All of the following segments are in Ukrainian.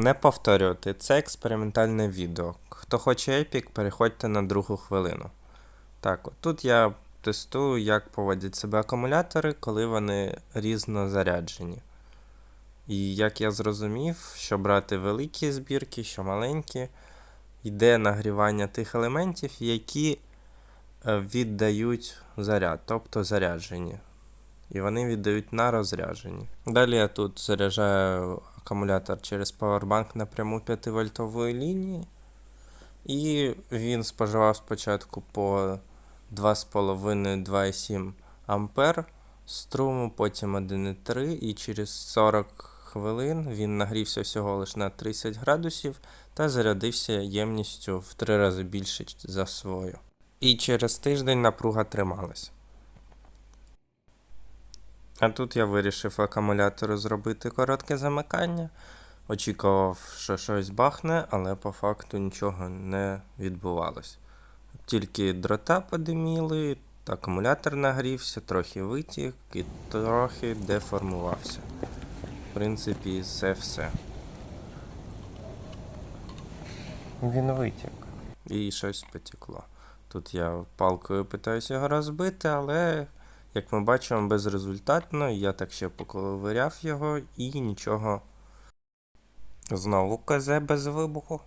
Не повторювати, це експериментальне відео. Хто хоче епік, переходьте на другу хвилину. Так, от тут я тестую, як поводять себе акумулятори, коли вони різно заряджені. І як я зрозумів, що брати великі збірки, що маленькі, йде нагрівання тих елементів, які е, віддають заряд, тобто заряджені. І вони віддають на розряджені. Далі я тут заряджаю акумулятор через Powerbank напряму 5-вольтової лінії. І він споживав спочатку по 2,5-2,7 ампер струму, потім 1,3 і через 40 хвилин він нагрівся всього лише на 30 градусів та зарядився ємністю в 3 рази більше за свою. І через тиждень напруга трималась. А тут я вирішив акумулятору зробити коротке замикання. Очікував, що щось бахне, але по факту нічого не відбувалось. Тільки дрота подиміли, акумулятор нагрівся, трохи витік і трохи деформувався. В принципі, це все. Він витік. І щось потекло. Тут я палкою питаюся його розбити, але, як ми бачимо, безрезультатно. Я так ще поковиряв його і нічого. Знову КЗ без вибуху.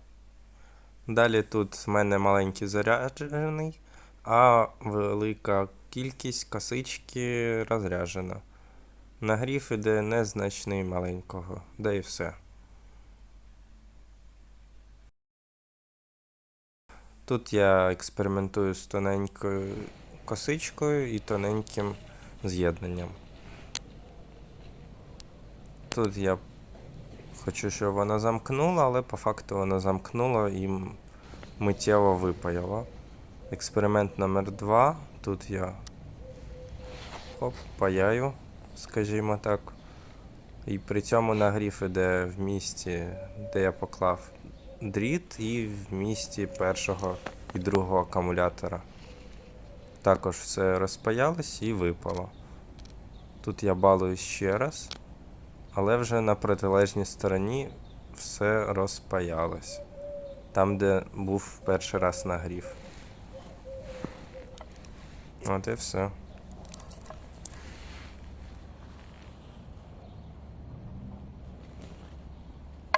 Далі тут в мене маленький заряджений, а велика кількість косички розряджена. Нагрів іде незначний маленького, да і все. Тут я експериментую з тоненькою косичкою і тоненьким з'єднанням. Тут я хочу, щоб вона замкнула, але по факту вона замкнула і миттєво випаяла. Експеримент номер 2 Тут я хоп, паяю, скажімо так. І при цьому нагрів іде в місці, де я поклав дріт, і в місті першого і другого акумулятора. Також все розпаялось і випало. Тут я балую ще раз, але вже на протилежній стороні все розпаялось. Там, де був перший раз нагрів. От і все.